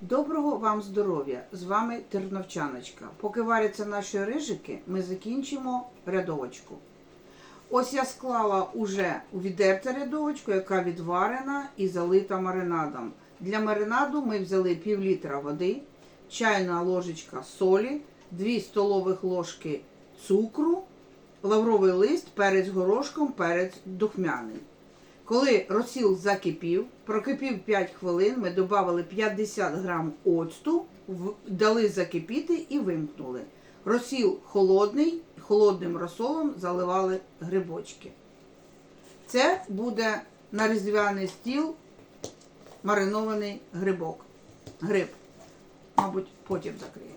Доброго вам здоров'я! З вами Терновчаночка. Поки варяться наші рижики, ми закінчимо рядовочку. Ось я склала уже у відерце рядовочку, яка відварена і залита маринадом. Для маринаду ми взяли пів літра води, чайна ложечка солі, 2 столових ложки цукру, лавровий лист, перець горошком, перець духмяний. Коли розсіл закипів, прокипів 5 хвилин, ми додали 50 грам оцту, дали закипіти і вимкнули. Розсіл холодний, холодним розсолом заливали грибочки. Це буде на різдвяний стіл маринований грибок. Гриб. Мабуть, потім закриємо.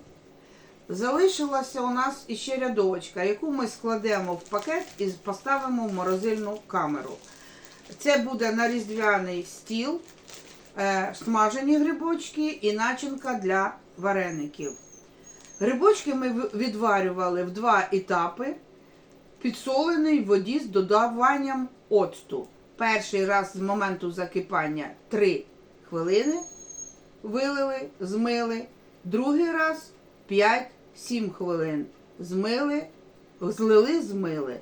Залишилася у нас іще рядовочка, яку ми складемо в пакет і поставимо в морозильну камеру. Це буде на різдвяний стіл, е, смажені грибочки і начинка для вареників. Грибочки ми відварювали в два етапи, підсолений в воді з додаванням оцту. Перший раз з моменту закипання 3 хвилини вилили, змили. Другий раз 5-7 хвилин змили, злили, змили.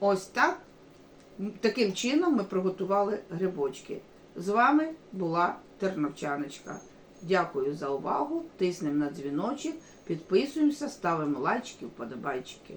Ось так Таким чином ми приготували грибочки. З вами була Терновчаночка. Дякую за увагу. Тиснемо на дзвіночок, підписуємося, ставимо лайчики, вподобайчики.